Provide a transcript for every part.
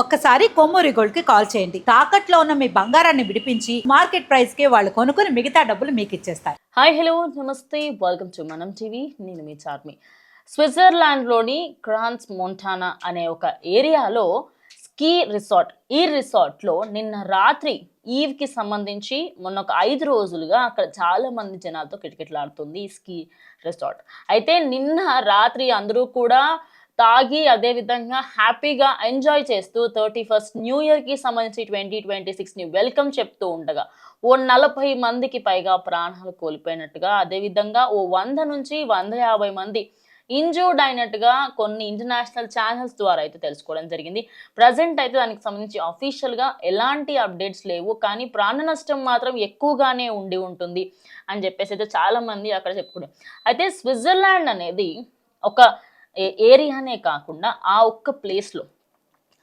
ఒక్కసారి కొమ్మూరి గోల్డ్కి కాల్ చేయండి. తాకట్లో ఉన్న మీ బంగారాన్ని విడిపించి మార్కెట్ ప్రైస్కి వాళ్ళు కొనుక్కుని మిగతా డబ్బులు మీకు ఇచ్చేస్తారు. హాయ్ హలో నమస్తే. Welcome to Manam TV. నేను మీ చార్మి. స్విట్జర్లాండ్లోని క్రాన్స్ మోంటానా అనే ఒక ఏరియాలో స్కీ రిసార్ట్ ఈ రిసార్ట్లో నిన్న రాత్రి ఈవ్కి సంబంధించి మొన్న ఒక ఐదు రోజులుగా అక్కడ చాలామంది జనాలతో కిటకిటలాడుతుంది ఈ స్కీ రిసార్ట్. అయితే నిన్న రాత్రి అందరూ కూడా తాగి అదే విధంగా హ్యాపీగా ఎంజాయ్ చేస్తూ థర్టీ ఫస్ట్ న్యూ ఇయర్కి సంబంధించి ట్వంటీ ట్వంటీ సిక్స్ని వెల్కమ్ చెప్తూ ఉండగా ఓ నలభై మందికి పైగా ప్రాణాలు కోల్పోయినట్టుగా అదేవిధంగా ఓ వంద నుంచి వంద యాభై మంది ఇంజూర్డ్ అయినట్టుగా కొన్ని ఇంటర్నేషనల్ ఛానల్స్ ద్వారా అయితే తెలుసుకోవడం జరిగింది. ప్రజెంట్ అయితే దానికి సంబంధించి అఫీషియల్గా ఎలాంటి అప్డేట్స్ లేవు. కానీ ప్రాణ నష్టం మాత్రం ఎక్కువగానే ఉండి ఉంటుంది అని చెప్పేసి అయితే చాలామంది అక్కడ చెప్పుకున్నారు అయితే స్విట్జర్లాండ్ అనేది ఒక ఏరియానే కాకుండా ఆ ఒక్క ప్లేస్లో.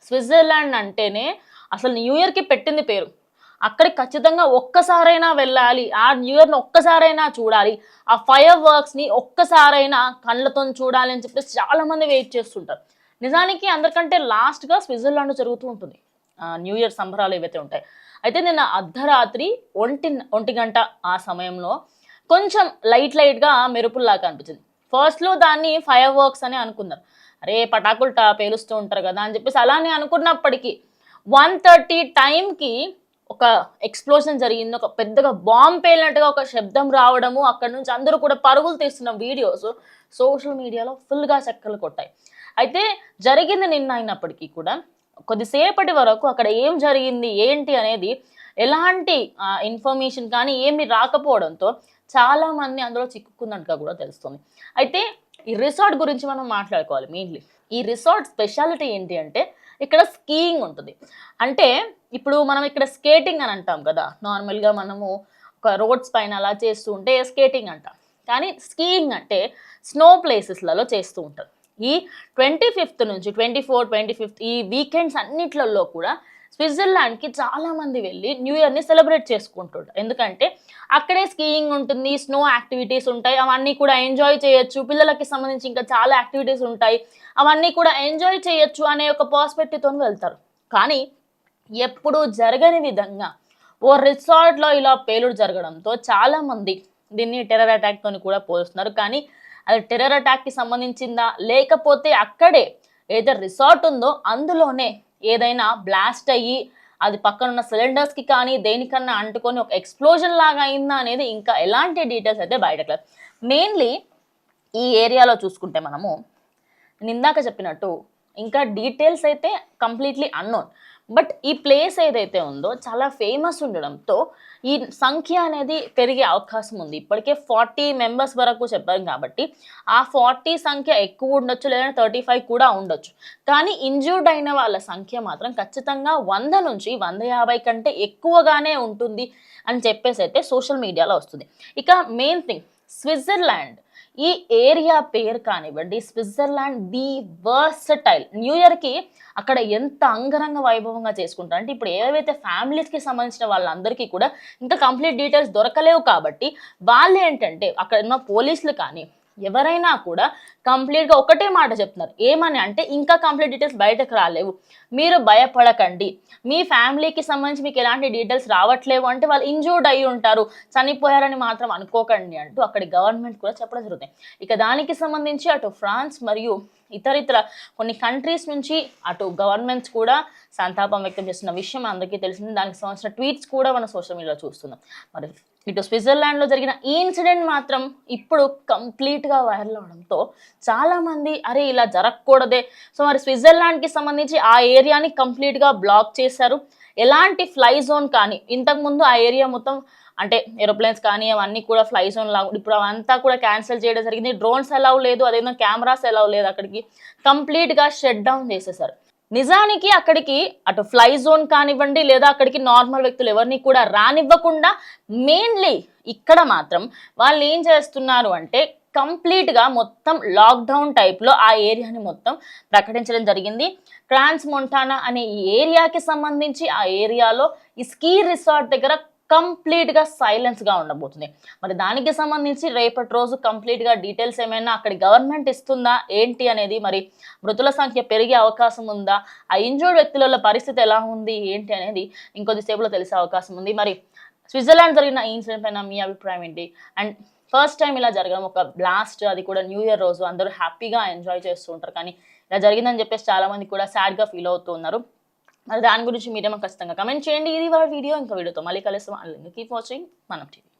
స్విట్జర్లాండ్ అంటేనే అసలు న్యూ ఇయర్కి పెట్టింది పేరు. అక్కడికి ఖచ్చితంగా ఒక్కసారైనా వెళ్ళాలి ఆ న్యూ ఇయర్ని ఒక్కసారైనా చూడాలి ఆ ఫైర్ వర్క్స్ని ఒక్కసారైనా కళ్ళతో చూడాలి అని చెప్పేసి చాలామంది వెయిట్ చేస్తుంటారు. నిజానికి అందరికంటే లాస్ట్గా స్విట్జర్లాండ్ జరుగుతూ ఉంటుంది. ఆ, న్యూ ఇయర్ సంబరాలు ఏవైతే ఉంటాయి. అయితే నిన్న అర్ధరాత్రి ఒంటి ఒంటి గంట ఆ సమయంలో కొంచెం లైట్ లైట్గా మెరుపుల్లాగా అనిపించింది. ఫస్ట్లో దాన్ని ఫైర్ వర్క్స్ అని అనుకున్నారు అరే పటాకులు పేలుస్తూ ఉంటారు కదా అని చెప్పేసి అలానే అనుకున్నప్పటికీ వన్ థర్టీ టైంకి ఒక ఎక్స్ప్లోజన్ జరిగింది. ఒక పెద్దగా బాంబ్ పేలినట్టుగా ఒక శబ్దం రావడము అక్కడ నుంచి అందరూ కూడా పరుగులు తీస్తున్న వీడియోస్ సోషల్ మీడియాలో ఫుల్గా చక్కలు కొట్టాయి. అయితే జరిగింది నిన్న అయినప్పటికీ కూడా కొద్దిసేపటి వరకు అక్కడ ఏం జరిగింది ఏంటి అనేది ఎలాంటి ఇన్ఫర్మేషన్ కానీ ఏమి రాకపోవడంతో చాలా మంది అందులో చిక్కుకున్నట్టుగా కూడా తెలుస్తుంది. అయితే ఈ రిసార్ట్ గురించి మనం మాట్లాడుకోవాలి మెయిన్లీ. ఈ రిసార్ట్ స్పెషాలిటీ ఏంటి అంటే ఇక్కడ స్కీయింగ్ ఉంటుంది. అంటే ఇప్పుడు మనం ఇక్కడ స్కేటింగ్ అని అంటాం కదా. నార్మల్గా మనము ఒక రోడ్స్ పైన అలా చేస్తూ ఉంటే స్కేటింగ్ అంటాం. కానీ స్కీయింగ్ అంటే స్నో ప్లేసెస్లలో చేస్తూ ఉంటారు. ఈ ట్వంటీ ఫిఫ్త్ నుంచి ట్వంటీ ఫోర్ ట్వంటీ ఫిఫ్త్ ఈ వీకెండ్స్ అన్నిట్లలో కూడా స్విట్జర్లాండ్కి చాలామంది వెళ్ళి న్యూ ఇయర్ని సెలబ్రేట్ చేసుకుంటుంటారు ఎందుకంటే అక్కడే స్కీయింగ్ ఉంటుంది స్నో యాక్టివిటీస్ ఉంటాయి అవన్నీ కూడా ఎంజాయ్ చేయొచ్చు. పిల్లలకి సంబంధించి ఇంకా చాలా యాక్టివిటీస్ ఉంటాయి అవన్నీ కూడా ఎంజాయ్ చేయొచ్చు అనే ఒక పర్స్పెక్టివ్తో వెళ్తారు. కానీ ఎప్పుడూ జరగని విధంగా ఓ రిసార్ట్లో ఇలా పేలుడు జరగడంతో చాలామంది దీన్ని టెర్రర్ అటాక్తో కూడా పోలుస్తున్నారు. కానీ అది టెర్రర్ అటాక్కి సంబంధించిందా? లేకపోతే అక్కడే ఏదో రిసార్ట్ ఉందో అందులోనే ఏదైనా బ్లాస్ట్ అయ్యి అది పక్కనున్న సిలిండర్స్కి కానీ దేనికన్నా అంటుకొని ఒక ఎక్స్ప్లోజన్ లాగా అయిందా అనేది ఇంకా ఎలాంటి డీటెయిల్స్ అయితే బయటకు మెయిన్లీ ఈ ఏరియాలో చూసుకుంటే మనము నిందాక చెప్పినట్టు ఇంకా డీటెయిల్స్ అయితే కంప్లీట్లీ అన్నోన్ బట్ ఈ ప్లేస్ ఏదైతే ఉందో చాలా ఫేమస్ ఉండడంతో ఈ సంఖ్య అనేది పెరిగే అవకాశం ఉంది. ఇప్పటికే ఫార్టీ మెంబర్స్ వరకు చెప్పారు కాబట్టి ఆ ఫార్టీ సంఖ్య ఎక్కువ ఉండొచ్చు లేదా థర్టీ ఫైవ్ కూడా ఉండొచ్చు. కానీ ఇంజూర్డ్ అయిన వాళ్ళ సంఖ్య మాత్రం ఖచ్చితంగా వంద నుంచి వంద యాభై కంటే ఎక్కువగానే ఉంటుంది అని చెప్పేసి అయితే సోషల్ మీడియాలో వస్తుంది. ఇక మెయిన్ థింగ్ స్విట్జర్లాండ్ ఈ ఏరియా పేరు కానివ్వండి స్విట్జర్లాండ్ ది వర్సటైల్. న్యూ ఇయర్కి అక్కడ ఎంత అంగరంగ వైభవంగా చేసుకుంటారు? అంటే ఇప్పుడు ఏవైతే ఫ్యామిలీస్కి సంబంధించిన వాళ్ళందరికీ కూడా ఇంకా కంప్లీట్ డీటెయిల్స్ దొరకలేవు కాబట్టి వాళ్ళు ఏంటంటే అక్కడ ఉన్న పోలీసులు కానీ ఎవరైనా కూడా కంప్లీట్గా ఒకటే మాట చెప్తున్నారు. ఏమని అంటే ఇంకా కంప్లీట్ డీటెయిల్స్ బయటకు రాలేవు. మీరు భయపడకండి. మీ ఫ్యామిలీకి సంబంధించి మీకు ఎలాంటి డీటెయిల్స్ రావట్లేవు అంటే వాళ్ళు ఇంజూర్డ్ అయి ఉంటారు. చనిపోయారని మాత్రం అనుకోకండి అంటూ అక్కడి గవర్నమెంట్ కూడా చెప్పడం జరుగుతుంది. ఇక దానికి సంబంధించి అటు ఫ్రాన్స్ మరియు ఇతర ఇతర కొన్ని కంట్రీస్ నుంచి అటు గవర్నమెంట్స్ కూడా సంతాపం వ్యక్తం చేస్తున్న విషయం అందరికీ తెలిసింది. దానికి సంబంధించిన ట్వీట్స్ కూడా మనం సోషల్ మీడియాలో చూస్తున్నాం. మరి ఇటు స్విట్జర్లాండ్లో జరిగిన ఈ ఇన్సిడెంట్ మాత్రం ఇప్పుడు కంప్లీట్గా వైరల్ అవడంతో చాలామంది అరే ఇలా జరగకూడదే. సో మరి స్విట్జర్లాండ్కి సంబంధించి ఆ ఏరియాని కంప్లీట్గా బ్లాక్ చేశారు. ఎలాంటి ఫ్లై జోన్ కానీ ఇంతకుముందు ఆ ఏరియా మొత్తం అంటే ఏరోప్లేన్స్ కానీ అవన్నీ కూడా ఫ్లై జోన్ లా ఇప్పుడు అవంతా కూడా క్యాన్సిల్ చేయడం జరిగింది. డ్రోన్స్ అలౌ లేదు అదేవిధంగా కెమెరాస్ అలౌ లేదు అక్కడికి. కంప్లీట్గా షట్ డౌన్ చేసేసారు. నిజానికి అక్కడికి అటు ఫ్లై జోన్ కానివ్వండి లేదా అక్కడికి నార్మల్ వ్యక్తులు ఎవరిని కూడా రానివ్వకుండా మెయిన్లీ ఇక్కడ మాత్రం వాళ్ళు ఏం చేస్తున్నారు అంటే కంప్లీట్గా మొత్తం లాక్డౌన్ టైప్లో ఆ ఏరియాని మొత్తం ప్రకటించడం జరిగింది. క్రాన్స్ మొంటానా అనే ఈ ఏరియాకి సంబంధించి ఆ ఏరియాలో ఈ స్కీ రిసార్ట్ దగ్గర కంప్లీట్గా సైలెన్స్గా ఉండబోతుంది. మరి దానికి సంబంధించి రేపటి రోజు కంప్లీట్గా డీటెయిల్స్ ఏమైనా అక్కడ గవర్నమెంట్ ఇస్తుందా? ఏంటి అనేది మరి మృతుల సంఖ్య పెరిగే అవకాశం ఉందా? ఆ ఇంజూర్డ్ వ్యక్తుల పరిస్థితి ఎలా ఉంది? ఏంటి అనేది ఇంకొద్దిసేపులో తెలిసే అవకాశం ఉంది. మరి స్విట్జర్లాండ్ జరిగిన ఈ ఇన్సిడెంట్ పైన మీ అభిప్రాయం ఏంటి? అండ్ ఫస్ట్ టైం ఇలా జరగడం ఒక బ్లాస్ట్ అది కూడా న్యూ ఇయర్ రోజు అందరూ హ్యాపీగా ఎంజాయ్ చేస్తూ ఉంటారు. కానీ ఇలా జరిగిందని చెప్పేసి చాలా మంది కూడా సాడ్గా ఫీల్ అవుతూ ఉన్నారు. మరి దాని గురించి మీరేమో ఖచ్చితంగా కమెంట్ చేయండి. ఇది వాళ్ళ వీడియో ఇంకా వీడియోతో మళ్ళీ కలుస్తాం. అలాగే కీప్ వాచింగ్ మనం టీవీ